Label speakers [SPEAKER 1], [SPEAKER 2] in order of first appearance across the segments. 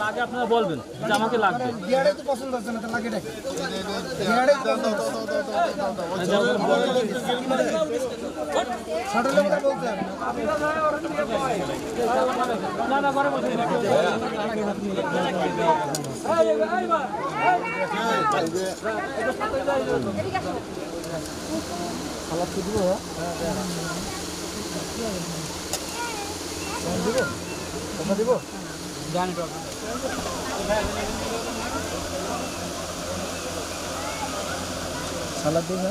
[SPEAKER 1] লাগে আপনারা বলবেন যে আমাকে লাগবে।
[SPEAKER 2] পছন্দ না লাগে।
[SPEAKER 1] বসে
[SPEAKER 2] কথা দিব
[SPEAKER 1] জানি
[SPEAKER 2] সালাদ দিব টেবিলে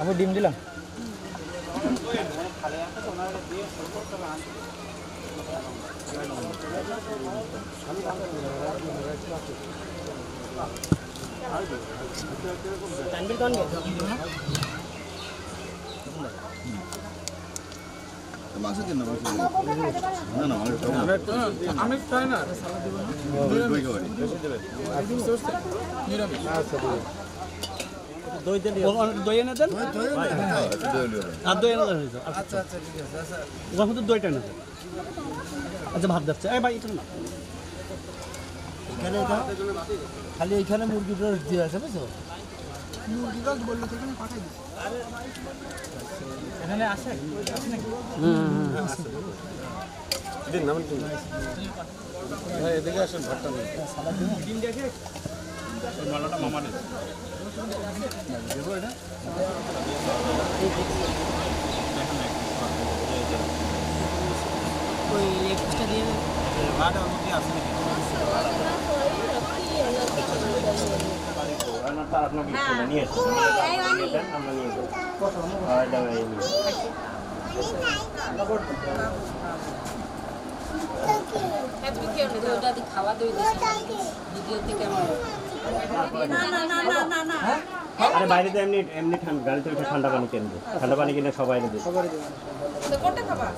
[SPEAKER 1] আবু ডিম দিলাম।
[SPEAKER 3] মাংস দিন না। মাংস দিন না মাংস।
[SPEAKER 1] আমি খাই না
[SPEAKER 3] খাবারই
[SPEAKER 1] দই দেন? দই এনে দেন।
[SPEAKER 3] হ্যাঁ, দই
[SPEAKER 1] আর দই এনে দেন
[SPEAKER 2] আচ্ছা আচ্ছা ঠিক আছে। আচ্ছা।
[SPEAKER 1] যখন তো দইটা এনে দেন আচ্ছা ভাত যাচ্ছে। এই ভাই এটা না।
[SPEAKER 2] এখানে খালি এইখানে মুরগিটা দিয়ে আছে বুঝছ? মুরগিটা বলল তো এখানে পাঠাই দিচ্ছি
[SPEAKER 1] এখানে আসে
[SPEAKER 2] এদিকে আসেন ভাতটা নেই
[SPEAKER 4] তুমি কেউ নেই ওটা দিয়ে খাওয়া দই দিয়েছে ভিডিওতে কেমন না না না না না।
[SPEAKER 5] আরে বাইরে তো এমনি এমনি ঠান্ডা গাড়িতে উঠে ঠান্ডা পানি কিনবো ঠান্ডা পানি কিনে সবাই দেবে।
[SPEAKER 4] কোনটা খাবা?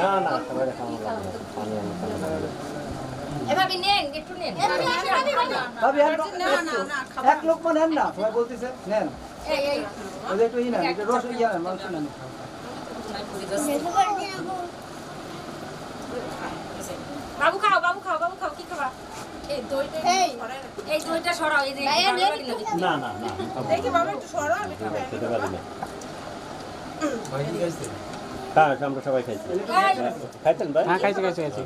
[SPEAKER 5] না না সবাই খাওয়া পানি
[SPEAKER 2] এক লোক মানে নেন না সবাই বলতেছে নেন।
[SPEAKER 4] এই এই।
[SPEAKER 2] ওদের একটু ই রস ইয়া মাংস নেন।
[SPEAKER 4] বাবু খাও বাবু খাও বাবু খাও কি খাবা? এই দইটা এই। দইটা সরাও এই
[SPEAKER 5] না না না দেখি বাবা একটু সরো আমি খেতে পারি না। হ্যাঁ আমরা সবাই খাইছি। খাইতেন ভাই?
[SPEAKER 1] হ্যাঁ খাইছে খাইছে খাইছে।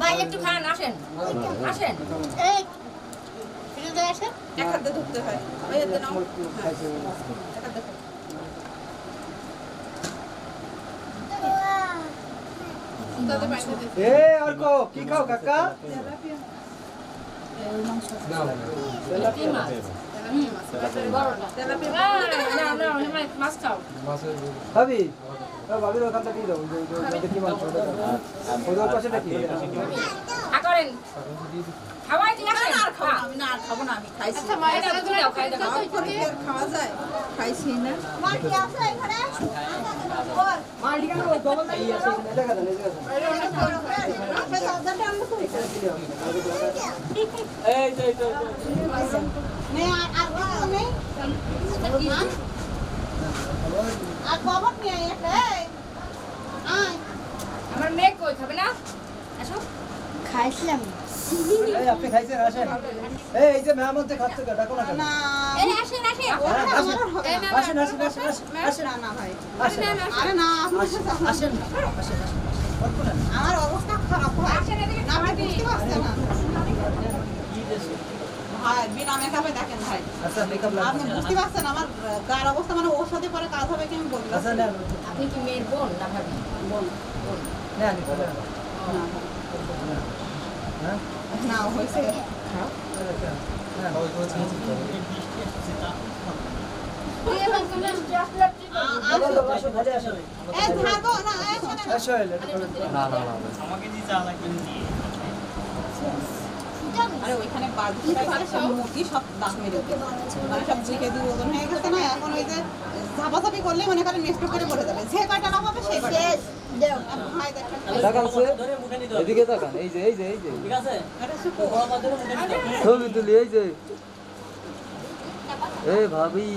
[SPEAKER 4] ভাই একটু খান আসেন। আসেন। এই ফিরে আসেন। এক হাতে ধরতে হয়। ওই হাতে নাও এক হাতে খাও। দাদা বাইরে দে।
[SPEAKER 2] এ অর্ক কি খাও কাকা। ভাবি ভাবির ওখান থেকে দাও ওই যে- ওই যে- ওই যে কি মাংস ওদের পাশেটা কি
[SPEAKER 4] করেন। খাওয়াই দিয়ে আসেন। খা।
[SPEAKER 6] আমি না আর খাব না আমি খাইছি
[SPEAKER 4] আচ্ছা, মায়ের দাও, খাই দাও।
[SPEAKER 6] খাওয়া পরে কি আর খাওয়া যায় খাইছি না
[SPEAKER 4] আমার মেয়ে কই খাবে না আসো
[SPEAKER 7] খাইছিলাম
[SPEAKER 2] আপনি খাইছেন আসেন। এই এই যে মেহমান খাচ্ছে ডাকো না কেন?
[SPEAKER 4] আসেন আসেন।
[SPEAKER 2] আসেন।
[SPEAKER 4] এই না, না,
[SPEAKER 2] আসেন আসেন আসেন আসেন আসেন।
[SPEAKER 6] না না ভাই।
[SPEAKER 2] আসেন
[SPEAKER 4] না, না,
[SPEAKER 6] আরে না আমার-
[SPEAKER 2] আসেন। আসেন আসেন
[SPEAKER 6] আমার অবস্থা খারাপ
[SPEAKER 4] আসেন এদিকে
[SPEAKER 6] না আপনি বুঝতে পারছেন না। ভাই বিনা মেকআপে দেখেন ভাই।
[SPEAKER 2] আচ্ছা মেকআপ
[SPEAKER 6] আপনি বুঝতে পারছেন আমার গার অবস্থা মানে ওর সাথে পরে কাজ হবে কি আমি বলব?
[SPEAKER 2] আচ্ছা
[SPEAKER 4] আপনি কি মেয়ের বোন না ভাবি?
[SPEAKER 2] হ্যাঁ
[SPEAKER 6] না না শোনেন
[SPEAKER 2] আসো না। না না
[SPEAKER 6] আরে ওইখানে বারবিকিউ করে সব মুরগি সব দাঁত মেরে মানে সব ওজন হয়ে গেছে না এখন ওই যে ঝাপাঝাপি করলে মনে করেন করে পড়ে যাবে যে হবে সেই কয়টা ভাই দেখেন।
[SPEAKER 2] তাকানছে এদিকে তাকান এই যে এই যে এই যে।
[SPEAKER 6] এটা শুকো।
[SPEAKER 2] ছবি তুলি এই যে। এ ভাবি।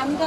[SPEAKER 4] আমি তো